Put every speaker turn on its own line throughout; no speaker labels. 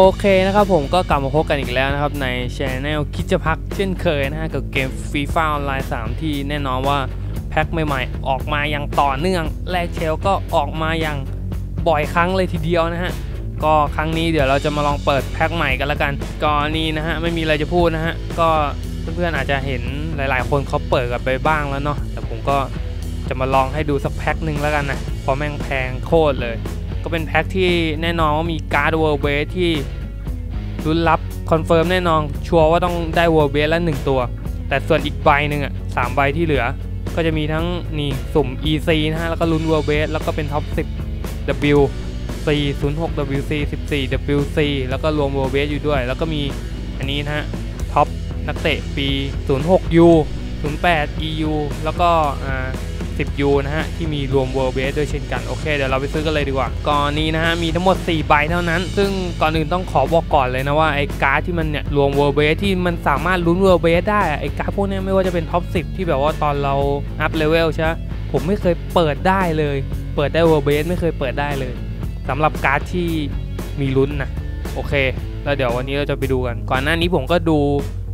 โอเคนะครับผมก็กลับมาพบกันอีกแล้วนะครับในช anel คิดจะพักเช่นเคยนะฮะกับเกม FIFA Online 3ที่แน่นอนว่าแพ็คใหม่ๆ ออกมาอย่างต่อเนื่อง แลกเชลก็ออกมาอย่างบ่อยครั้งเลยทีเดียวนะฮะก็ครั้งนี้เดี๋ยวเราจะมาลองเปิดแพ็คใหม่กันล้วกันก่อนนี้นะฮะไม่มีอะไรจะพูดนะฮะก็เพื่อนๆอาจจะเห็นหลายๆ คนเขาเปิดกันไปบ้างแล้วเนาะแต่ผมก็จะมาลองให้ดูสักแพ็คหนึ่งแล้วกันนะเพราะแม่งแพงโคตรเลย ก็เป็นแพ็คที่แน่นอนว่ามีการ์ดเวิร์เบสที่รุ้นรับคอนเฟิร์มแน่นอนชัวร์ว่าต้องได้เวิร์เบสละหนึ่งตัว แต่ส่วนอีกใบหนึ่งอะสามใบที่เหลือ ก็จะมีทั้งนี่สุ่ม EC นะฮะแล้วก็ลุ้นเวิร์เบสแล้วก็เป็นท็อป10 W C 0 6 W C 14 W C แล้วก็รวมเวิร์เบสอยู่ด้วย แล้วก็มีอันนี้นะฮะท็อปนักเตะปี 06 U 08 EU แล้วก็อ่า 10 U นะฮะ ที่มีรวม World Base ด้วยเช่นกันโอเคเดี๋ยวเราไปซื้อกันเลยดีกว่า ก่อนนี้นะฮะ มีทั้งหมด 4 ใบเท่านั้น ซึ่งก่อนอื่นต้องขอบอกก่อนเลยนะว่า ไอ้การ์ดที่มันเนี่ยรวม World Base ที่มันสามารถลุ้น World Base ได้อะไอ้การ์ดพวกนี้ไม่ว่าจะเป็นท็อป10 ที่แบบว่าตอนเราอัพเลเวลใช่ไหมผมไม่เคยเปิดได้เลย เปิดได้ World Base ไม่เคยเปิดได้เลยสำหรับการ์ดที่มีลุ้นนะโอเค แล้วเดี๋ยววันนี้เราจะไปดูกัน ก่อนหน้านี้ผมก็ดู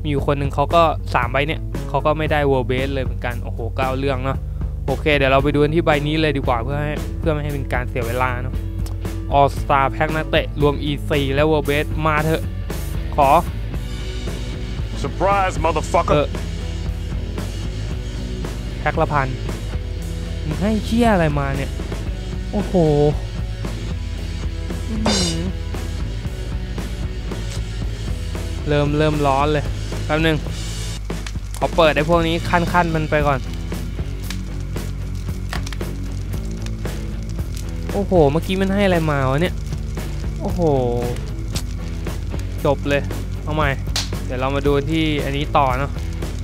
มีอยู่คนหนึ่งเขาก็สามใบเนี่ยเขาก็ไม่ได้ World Base เลยเหมือนกัน โอ้โหก้าวเรื่องเนาะ โอเค เดี๋ยวเราไปดูกันที่ใบนี้เลยดีกว่าเพื่อให้เพื่อไม่ให้เป็นการเสียเวลาเนาะ All Star แพ็คนักเตะ รวม EC และ World Base มาเถอะ ขอ
Surprise,
เอ
motherfucker.
อแพ็คละพันมึงให้เชี่ยอะไรมาเนี่ย โอ้โหอื้อหือเริ่มเริ่มร้อนเลยแป๊บนึงขอเปิดไอ้พวกนี้ขั้นๆมันไปก่อน โอ้โห เมื่อกี้มันให้อะไรมาวะเนี่ย โอ้โห จบเลย เอาใหม่ เดี๋ยวเรามาดูที่อันนี้ต่อเนาะ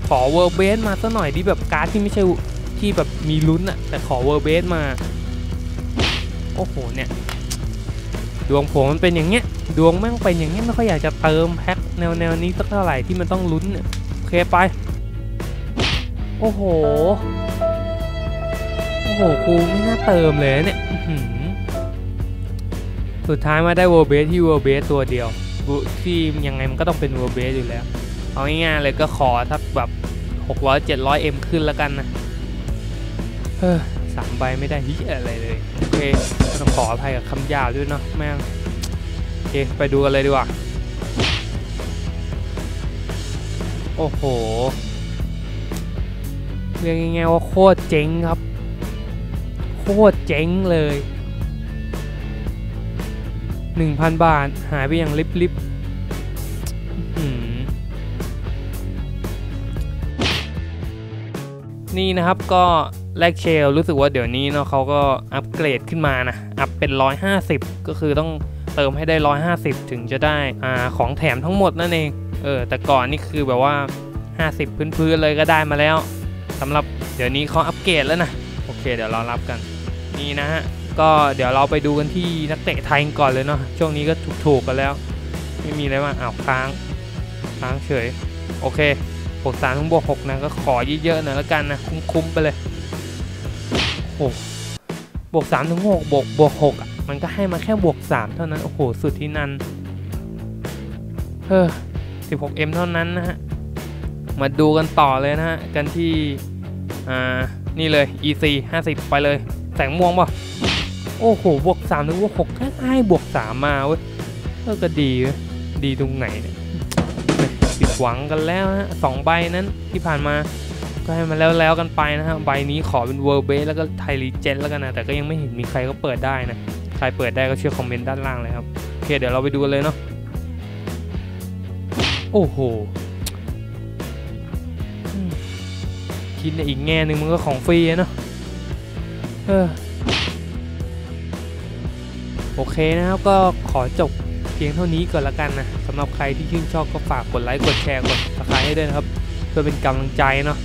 ขอเวอร์เบสมาสักหน่อยที่แบบการ์ดที่ไม่ใช่ที่แบบมีลุ้นอะแต่ขอเวอร์เบสมา โอ้โห เนี่ย ดวงผมมันเป็นอย่างเงี้ย ดวงแม่งเป็นอย่างเงี้ยไม่ค่อยอยากจะเติมแพ็คแนวแนวนี้สักเท่าไหร่ที่มันต้องลุ้นเนี่ยโอเคไป โอ้โห โอ้โห กูไม่น่าเติมเลยเนี่ย สุดท้ายมาได้เวอร์เบสที่เวอร์เบสตัวเดียวที่ยังไงมันก็ต้องเป็นเวอร์เบสอยู่แล้ว เอาง่ายๆเลยก็ขอทักแบบ 600 700 M ขึ้นแล้วกันนะเฮ้อสามใบไม่ได้ฮิอะไรเลย โอเคต้องขออภัยกับคำหยาบด้วยเนาะแม่งโอเค ไปดูกันเลยดีกว่า โอ้โหเรียกง่ายๆว่าโคตรเจ๋งครับ โคตรเจ๋งเลย 1,000 บาท หายไปอย่างลิบลิบนี่นะครับก็แลกเชลรู้สึกว่าเดี๋ยวนี้เนาะเขาก็อัปเกรดขึ้นมานะ อัพเป็น 150 ก็คือต้องเติมให้ได้ 150 ถึงจะได้อ่าของแถมทั้งหมดนั่นเองเออแต่ก่อนนี่คือแบบว่า 50 พื้นๆเลยก็ได้มาแล้วสำหรับเดี๋ยวนี้เขาอัปเกรดแล้วนะ โอเคเดี๋ยวเรารับกัน นี่นะฮะ ก็เดี๋ยวเราไปดูกันที่นักเตะไทยก่อนเลยเนาะช่วงนี้ก็ถูกๆกันแล้ว ไม่มีอะไรมาอ้าวค้างค้างเฉย โอเคบวกสามถึงบวกหกนะก็ขอเยอะๆหน่อยแล้วกันนะคุ้มๆไปเลยโอ้โหบวกสามถึงหกบวกบวกหกอะมันก็ให้มาแค่บวกสามเท่านั้นโอ้โหสุดที่นันเฮ้อสิบหกเอ็มเท่านั้นนะฮะมาดูกันต่อเลยนะฮะกันที่อ่านี่เลย EC 50 ไปเลยแสงม่วงป่ะ โอ้โห บวก3ถึงบวก6แค่ให้บวก 3 มาเว้ยเออก็ดีเว้ยดีตรงไหนเนี่ยผิดหวังกันแล้วฮะสองใบนั้นที่ผ่านมาก็ให้มันแล้วแล้วกันไปนะฮะใบนี้ขอเป็นเวอร์เบสแล้วก็ไทรีเจนแล้วกันนะ แต่ก็ยังไม่เห็นมีใครก็เปิดได้นะ ใครเปิดได้ก็ช่วยคอมเมนต์ด้านล่างเลยครับ โอเคเดี๋ยวเราไปดูกันเลยเนาะโอ้โหคิดในอีกแง่หนึ่งมันก็ของฟรีอะเนาะเออ โอเคนะครับก็ขอจบเพียงเท่านี้ก่อนละกันนะสำหรับใครที่ชื่นชอบก็ฝากกดไลค์กดแชร์กดสไครต์ให้ด้วยนะครับเพื่อเป็นกำลังใจเนาะ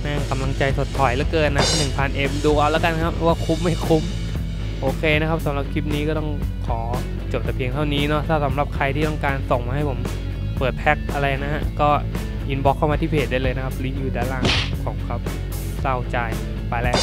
แม่งกำลังใจสดถอยเหลือเกินนะ 1,000 M ดูเอาแล้วกันครับว่าคุ้มไม่คุ้มโอเคนะครับสำหรับคลิปนี้ก็ต้องขอจบแต่เพียงเท่านี้เนาะถ้าสำหรับใครที่ต้องการส่งมาให้ผมเปิดแพ็คอะไรนะฮะก็อินบ็อกเข้ามาที่เพจได้เลยนะครับลิงก์อยู่ด้านล่างของครับเศร้าใจไปแล้ว